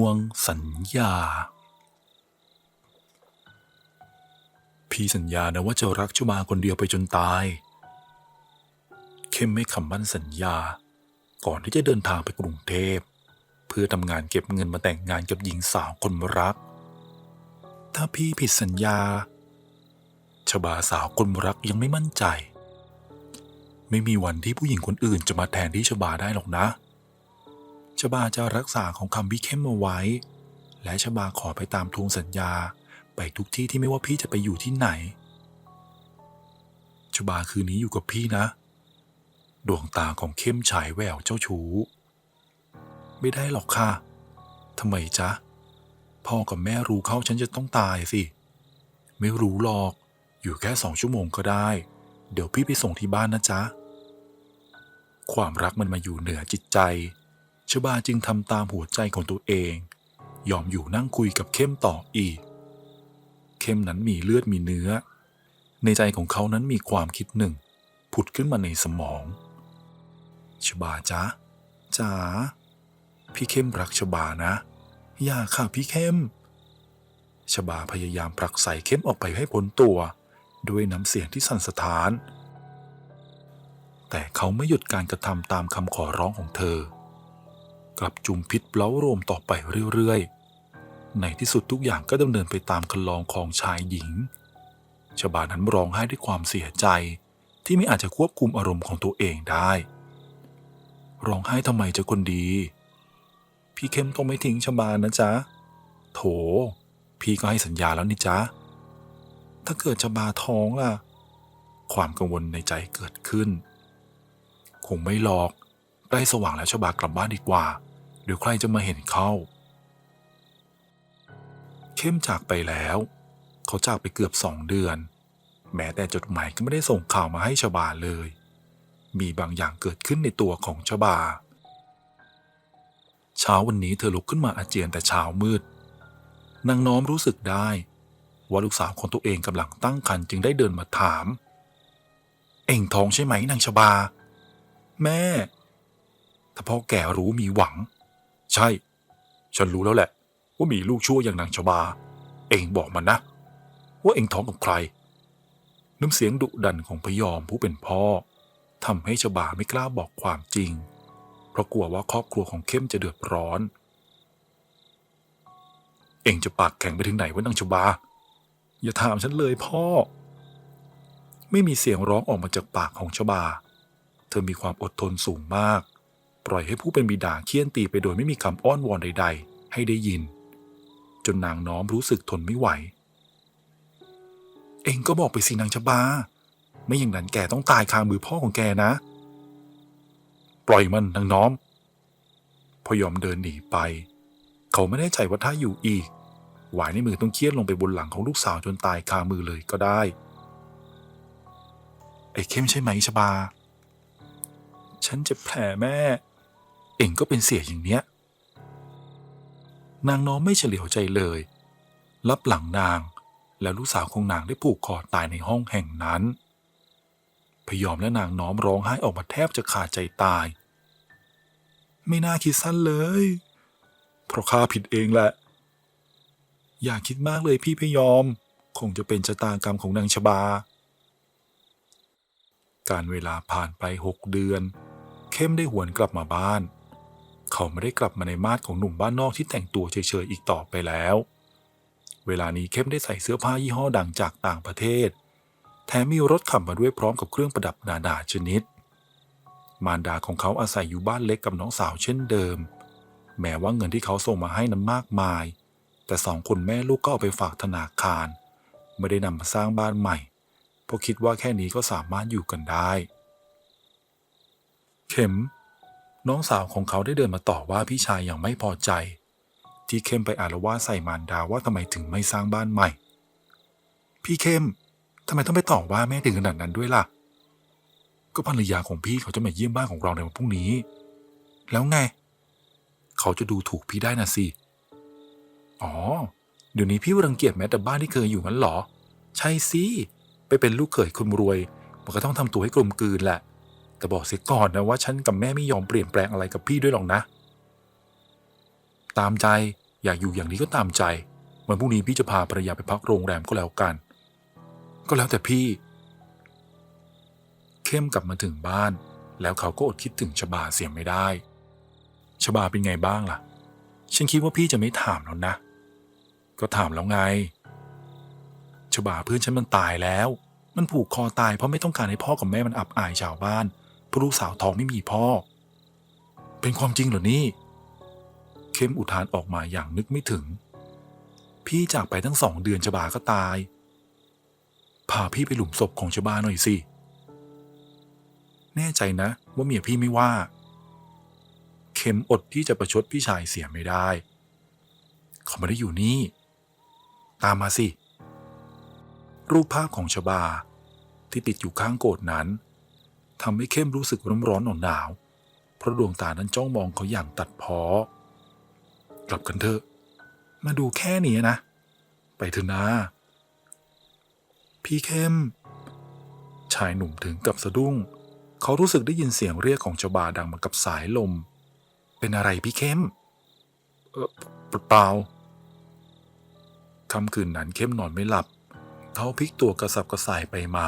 วงสัญญา พี่สัญญานะว่าจะรักชบาคนเดียวไปจนตาย เข้มไม่คำมั่นสัญญา ก่อนที่จะเดินทางไปกรุงเทพ เพื่อทำงานเก็บเงินมาแต่งงานกับหญิงสาวคนรัก ถ้าพี่ผิดสัญญา ชบาสาวคนรักยังไม่มั่นใจ ไม่มีวันที่ผู้หญิงคนอื่นจะมาแทนที่ชบาได้หรอกนะ ชบาจะรักษาของคำพี่เข้มเอาไว้ และชบาขอไปตามทวงสัญญาไปทุกที่ที่ไม่ว่าพี่จะไปอยู่ที่ไหน ชบาคืนนี้อยู่กับพี่นะ ดวงตาของเข้มฉายแววเจ้าชู้ ไม่ได้หรอกค่ะทำไมจ๊ะ พ่อกับแม่รู้เข้าฉันจะต้องตายสิ ไม่รู้หรอก อยู่แค่สองชั่วโมงก็ได้ เดี๋ยวพี่ไปส่งที่บ้านนะจ๊ะ ความรักมันมาอยู่เหนือจิตใจ ชบาจึงทำตามหัวใจของตัวเอง ยอมอยู่นั่งคุยกับเข้มต่ออีก เข้มนั้นมีเลือดมีเนื้อ ในใจของเขานั้นมีความคิดหนึ่ง ผุดขึ้นมาในสมอง ชบาจ๊ะจ๋าพี่เข้มรักชบานะอย่าค่ะพี่เข้ม ชบาพยายามผลักใส่เข้มออกไปให้พ้นตัว ด้วยน้ำเสียงที่สั่นสะท้าน แต่เขาไม่หยุดการกระทำตามคำขอร้องของเธอ กลับจุมพิษเล้าโรมต่อไปเรื่อยๆ ในที่สุดทุกอย่างก็ดำเนินไปตามคันลองของชายหญิง ชบานั้นร้องไห้ด้วยความเสียใจที่ไม่อาจจะควบคุมอารมณ์ของตัวเองได้ ร้องไห้ทำไมจะคนดี พี่เข้มต้องไม่ทิ้งชบานะจ๊ะ โถ พี่ก็ให้สัญญาแล้วนี่จ๊ะ ถ้าเกิดชบาท้องล่ะ ความกังวลในใจเกิดขึ้น คงไม่หรอก ใกล้สว่างแล้วชบากลับบ้านดีกว่า เดี๋ยวใครจะมาเห็นเข้า เข้มจากไปแล้ว เขาจากไปเกือบสองเดือน แม้แต่จดหมายก็ไม่ได้ส่งข่าวมาให้ชบาเลย มีบางอย่างเกิดขึ้นในตัวของชบา เช้าวันนี้เธอลุกขึ้นมาอาเจียนแต่เช้ามืด นางน้อมรู้สึกได้ว่าลูกสาวของตัวเองกำลังตั้งครรภ์จึงได้เดินมาถาม เอ่งท้องใช่ไหมนางชบา แม่ ถ้าพ่อแก่รู้มีหวัง ใช่ ฉันรู้แล้วแหละ ว่ามีลูกชั่วอย่างนางชบา เองบอกมันนะ ว่าเองท้องกับใคร น้ำเสียงดุดันของพยอมผู้เป็นพ่อทำให้ชบาไม่กล้าบอกความจริง เพราะกลัวว่าครอบครัวของเข้มจะเดือดร้อน เองจะปากแข็งไปถึงไหนวะนางชบา อย่าถามฉันเลยพ่อ ไม่มีเสียงร้องออกมาจากปากของชบา เธอมีความอดทนสูงมาก ปล่อยให้ผู้เป็นบิดาเคี่ยนตีไปโดยไม่มีคำอ้อนวอนใด ๆ ให้ได้ยิน จนนางน้อมรู้สึกทนไม่ไหว เองก็บอกไปสินางชบา ไม่อย่างนั้นแกต้องตายคามือพ่อของแกนะ ปล่อยมันนางน้อม พอยอมเดินหนีไป เขาไม่แน่ใจว่าถ้าอยู่อีก หวายในมือต้องเคี่ยนลงไปบนหลังของลูกสาวจนตายคามือเลยก็ได้ ไอ้เข้มใช่ไหมชบาฉันจะแผลแม่ เองก็เป็นเสียอย่างเนี้ย นางน้อมไม่เฉลียวใจเลย รับหลังนางแล้วลูกสาวของนางได้ผูกคอตายในห้องแห่งนั้น พยอมและนางน้อมร้องไห้ออกมาแทบจะขาดใจตาย ไม่น่าคิดสั้นเลย เพราะข้าผิดเองแหละ อย่าคิดมากเลยพี่พยอม คงจะเป็นชะตากรรมของนางชบา การเวลาผ่านไปหกเดือน เข้มได้หวนกลับมาบ้าน เขาไม่ได้กลับมาในมาดของหนุ่มบ้านนอกที่แต่งตัวเฉยๆอีกต่อไปแล้ว เวลานี้เข้มได้ใส่เสื้อผ้ายี่ห้อดังจากต่างประเทศ แถมมีรถขับมาด้วยพร้อมกับเครื่องประดับนานาชนิด มารดาของเขาอาศัยอยู่บ้านเล็กกับน้องสาวเช่นเดิม แม้ว่าเงินที่เขาส่งมาให้นั้นมากมาย แต่สองคนแม่ลูกก็เอาไปฝากธนาคาร ไม่ได้นำมาสร้างบ้านใหม่ เพราะคิดว่าแค่นี้ก็สามารถอยู่กันได้ เข็ม น้องสาวของเขาได้เดินมาต่อว่าพี่ชายอย่างไม่พอใจ ที่เข้มไปอาละวาดใส่มารดาว่าทำไมถึงไม่สร้างบ้านใหม่ พี่เข้มทำไมต้องไปต่อว่าแม่ถึงขนาดนั้นด้วยล่ะ ก็ภรรยาของพี่เขาจะมาเยี่ยมบ้านของเราในวันพรุ่งนี้ แล้วไง เขาจะดูถูกพี่ได้นะสิอ๋อ เดี๋ยวนี้พี่รังเกียจแม้แต่บ้านที่เคยอยู่งั้นหรอ ใช่สิ ไปเป็นลูกเขยคนรวย มันก็ต้องทำตัวให้กลมกลืนแหละ แต่บอกเสียก่อนนะว่าฉันกับแม่ไม่ยอมเปลี่ยนแปลงอะไรกับพี่ด้วยหรอกนะ ตามใจอยากอยู่อย่างนี้ก็ตามใจ วันพรุ่งนี้พี่จะพาภรรยาไปพักโรงแรมก็แล้วกัน ก็แล้วแต่พี่ เข้มกลับมาถึงบ้าน แล้วเขาก็อดคิดถึงชบาเสียไม่ได้ชบาเป็นไงบ้างล่ะ ฉันคิดว่าพี่จะไม่ถามแล้วนะ ก็ถามแล้วไงชบาเพื่อนฉันมันตายแล้ว มันผูกคอตายเพราะไม่ต้องการให้พ่อกับแม่มันอับอายชาวบ้าน เพราะลูกสาวท้องไม่มีพ่อ เป็นความจริงเหรอนี่ เข้มอุทานออกมาอย่างนึกไม่ถึง พี่จากไปตั้งสองเดือนชบาก็ตาย พาพี่ไปหลุมศพของชบาหน่อยสิ แน่ใจนะ ว่าเมียพี่ไม่ว่า เข็มอดที่จะประชดพี่ชายเสียไม่ได้ เขาไม่ได้อยู่นี่ ตามมาสิ รูปภาพของชบาที่ติดอยู่ข้างโกรธนั้น ทำให้เข้มรู้สึกร้อนร้อนหนาวหนาว เพราะดวงตานั้นจ้องมองเขาอย่างตัดพ้อกลับกันเถอะ มาดูแค่นี้นะ ไปเถอะนะ พี่เข้ม ชายหนุ่มถึงกับสะดุ้ง เขารู้สึกได้ยินเสียงเรียกของชบาดังมากับสายลม เป็นอะไรพี่เข้ม เออเปล่าค่ำคืนนั้นเข้มนอนไม่หลับ เขาพลิกตัวกระสับกระส่ายไปมา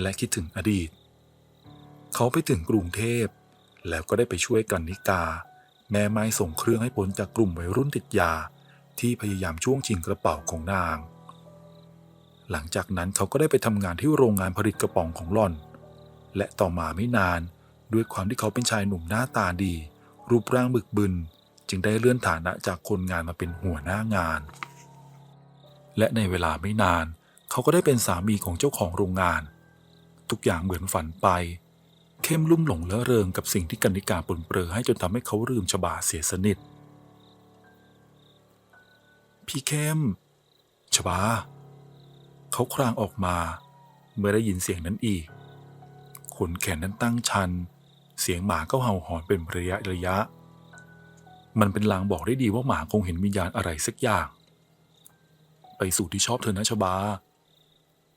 และคิดถึงอดีต เขาไปถึงกรุงเทพ แล้วก็ได้ไปช่วยกันนิกา แม่ไม้ส่งเครื่องให้พ้นจากกลุ่มวัยรุ่นติดยา ที่พยายามช่วงชิงกระเป๋าของนาง หลังจากนั้นเขาก็ได้ไปทำงานที่โรงงานผลิตกระป๋องของหล่อน และต่อมาไม่นานด้วยความที่เขาเป็นชายหนุ่มหน้าตาดี รูปร่างบึกบึน จึงได้เลื่อนฐานะจากคนงานมาเป็นหัวหน้างาน และในเวลาไม่นาน เขาก็ได้เป็นสามีของเจ้าของโรงงาน ทุกอย่างเหมือนฝันไป เข้มลุ่มหลงเลอะเริงกับสิ่งที่กันนิกาปนเปลือให้จนทำให้เขาลืมชบาเสียสนิท พี่เข้มชบา เขาครางออกมา เมื่อได้ยินเสียงนั้นอีกขนแขนนั้นตั้งชัน เสียงหมาก็เห่าหอนเป็นระยะระยะ มันเป็นลางบอกได้ดีว่าหมาคงเห็นวิญญาณอะไรสักอย่าง ไปสู่ที่ชอบเธอนะชบา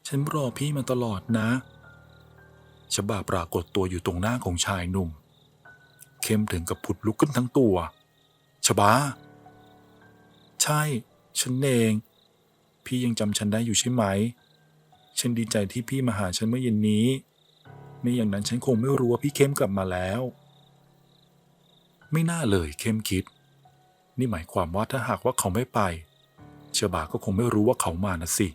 ฉันรอพี่มาตลอดนะ ชบาปรากฏตัวอยู่ตรงหน้าของชายหนุ่ม เข้มถึงกับผุดลุกขึ้นทั้งตัว ชบา ใช่ ฉันเอง พี่ยังจำฉันได้อยู่ใช่ไหม ฉันดีใจที่พี่มาหาฉันเมื่อเย็นนี้ ไม่อย่างนั้นฉันคงไม่รู้ว่าพี่เข้มกลับมาแล้ว ไม่น่าเลยเข้มคิด นี่หมายความว่าถ้าหากว่าเขาไม่ไป ชบาก็คงไม่รู้ว่าเขามานะสิ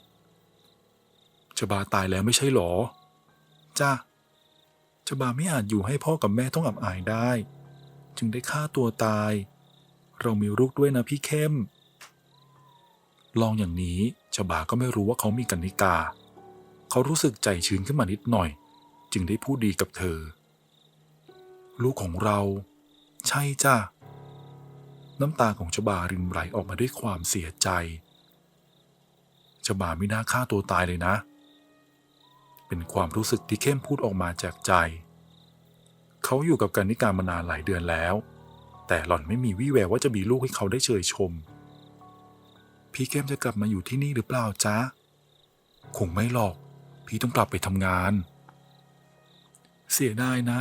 ชบาตายแล้วไม่ใช่หรอ จ้า ชบาไม่อาจอยู่ให้พ่อกับแม่ต้องอับอายได้ จึงได้ฆ่าตัวตาย เรามีลูกด้วยนะพี่เข้ม ลองอย่างนี้ชบาก็ไม่รู้ว่าเขามีกันนิกา เขารู้สึกใจชื้นขึ้นมานิดหน่อย จึงได้พูดดีกับเธอ ลูกของเรา ใช่จ้าน้ำตาของชบารินไหลออกมาด้วยความเสียใจชบาไม่น่าฆ่าตัวตายเลยนะเเป็นความรู้สึกที่เข้มพูดออกมาจากใจ เขาอยู่กับกันนิการมานานหลายเดือนแล้ว แต่หล่อนไม่มีวี่แววว่าจะมีลูกให้เขาได้เชยชม พี่เข้มจะกลับมาอยู่ที่นี่หรือเปล่าจ๊ะ คงไม่หรอก พี่ต้องกลับไปทำงาน เสียดายนะ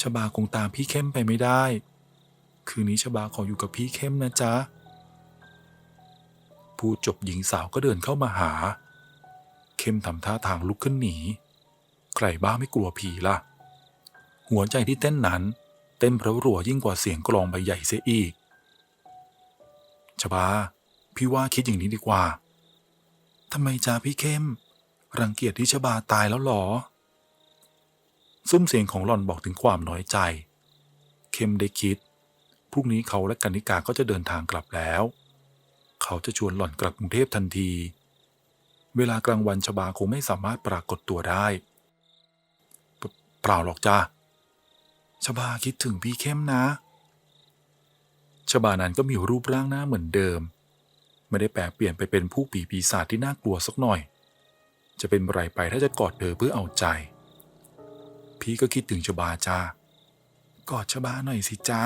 ชบาคงตามพี่เข้มไปไม่ได้ คืนนี้ชบาขออยู่กับพี่เข้มนะจ๊ะ พูดจบหญิงสาวก็เดินเข้ามาหา เข้มทำท่าทางลุกขึ้นหนี ใครบ้าไม่กลัวผีล่ะ หัวใจที่เต้นนั้น เต้นเพราะรัวยิ่งกว่าเสียงกลองใบใหญ่เสียอีกชบา พี่ว่าคิดอย่างนี้ดีกว่าทำไมจ้าพี่เข้ม รังเกียจที่ชบาตายแล้วหรอ ซุ้มเสียงของหล่อนบอกถึงความน้อยใจ เข้มได้คิดพรุ่งนี้เขาและกันนิกาก็จะเดินทางกลับแล้ว เขาจะชวนหล่อนกลับกรุงเทพทันที เวลากลางวันชบาคงไม่สามารถปรากฏตัวได้ เปล่าหรอกจ้าชบาคิดถึงพี่เข้มนะ ชบานั้นก็มีรูปร่างหน้าเหมือนเดิม ไม่ได้แปลเปลี่ยนไปเป็นผู้ปีปีศาจที่น่ากลัวสักหน่อย จะเป็นไรไปถ้าจะกอดเธอเพื่อเอาใจ พี่ก็คิดถึงชบาจ้ากอดชบาหน่อยสิจ้า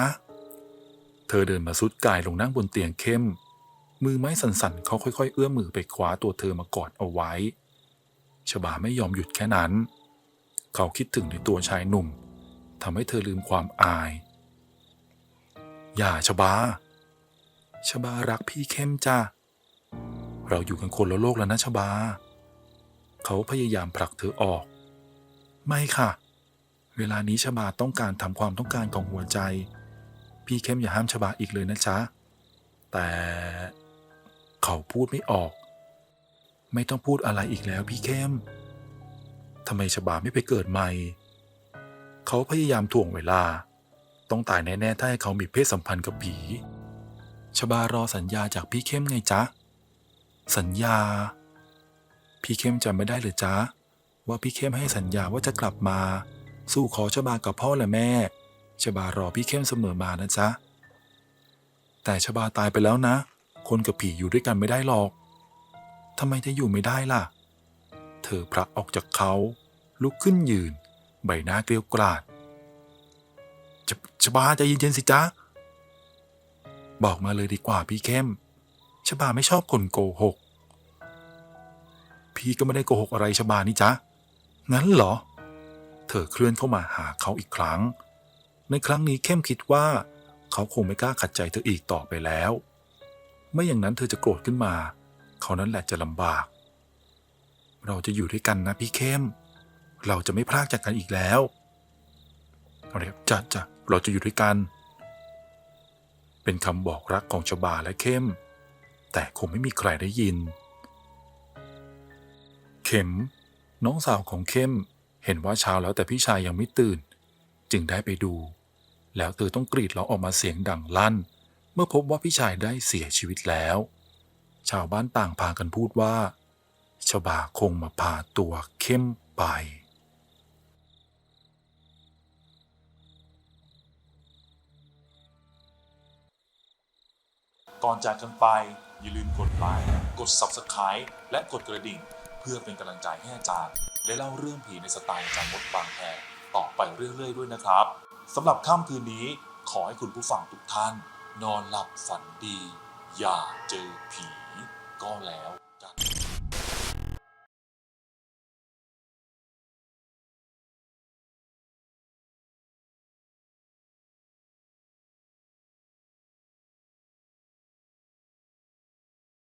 เธอเดินมาสุดกายลงนั่งบนเตียงเข้ม มือไม้สั่นๆ เขาค่อยๆ เอื้อมมือไปคว้าตัวเธอมากอดเอาไว้ชบาไม่ยอมหยุดแค่นั้น เขาคิดถึงในตัวชายหนุ่มทำให้เธอลืมความอาย อย่าชบาชบารักพี่เข้มจ้าเราอยู่กันคนละโลกแล้วนะชบา เขาพยายามผลักเธอออก ไม่ค่ะ เวลานี้ชบาต้องการทำความต้องการของหัวใจ พี่เข้มอย่าห้ามชบาอีกเลยนะจ๊ะ แต่ เขาพูดไม่ออก ไม่ต้องพูดอะไรอีกแล้วพี่เข้มทำไมชบาไม่ไปเกิดใหม่ เขาพยายามถ่วงเวลา ต้องตายแน่ๆถ้าให้เขามีเพศสัมพันธ์กับผีชบารอสัญญาจากพี่เข้มไงจ๊ะ สัญญา พี่เข้มจำไม่ได้เลยจ๊ะ ว่าพี่เข้มให้สัญญาว่าจะกลับมา สู้ขอชบากับพ่อและแม่ชบารอพี่เข้มเสมอมานะจ๊ะ แต่ชบาตายไปแล้วนะ คนกับผีอยู่ด้วยกันไม่ได้หรอกทำไมจะอยู่ไม่ได้ล่ะ เธอพระออกจากเขา ลุกขึ้นยืน ใบหน้าเกลียวกราดชชบาใจเย็นๆสิจ๊ะ บอกมาเลยดีกว่าพี่เข้มชบาไม่ชอบคนโกหก พี่ก็ไม่ได้โกหกอะไรชบานี่จ๊ะ งั้นเหรอ เธอเคลื่อนเข้ามาหาเขาอีกครั้ง ในครั้งนี้เข้มคิดว่า เขาคงไม่กล้าขัดใจเธออีกต่อไปแล้ว ไม่อย่างนั้นเธอจะโกรธขึ้นมา เขานั้นแหละจะลำบาก เราจะอยู่ด้วยกันนะพี่เข้ม เราจะไม่พลากจากกันอีกแล้วอาเลยครับจ้ะจ้ะเราจะอยู่ด้วยกัน เป็นคำบอกรักของชบาและเข้ม แต่คงไม่มีใครได้ยิน เข็ม น้องสาวของเข้มเห็นว่าเช้าแล้วแต่พี่ชายยังไม่ตื่น จึงได้ไปดู แล้วเธอต้องกรีดร้องออกมาเสียงดังลั่น เมื่อพบว่าพี่ชายได้เสียชีวิตแล้ว ชาวบ้านต่างพากันพูดว่า ชบาคงมาพาตัวเข้มไป ก่อนจากกันไป อย่าลืมกดไลค์กด Subscribe และกดกระดิ่ง เพื่อเป็นกำลังใจให้อาจารย์ได้เล่าเรื่องผีในสไตล์อาจารย์มดบางแพรต่อไปเรื่อยๆด้วยนะครับสำหรับค่ำคืนนี้ขอให้คุณผู้ฟังทุกท่าน นอนหลับฝันดี อย่าเจอผีก็แล้ว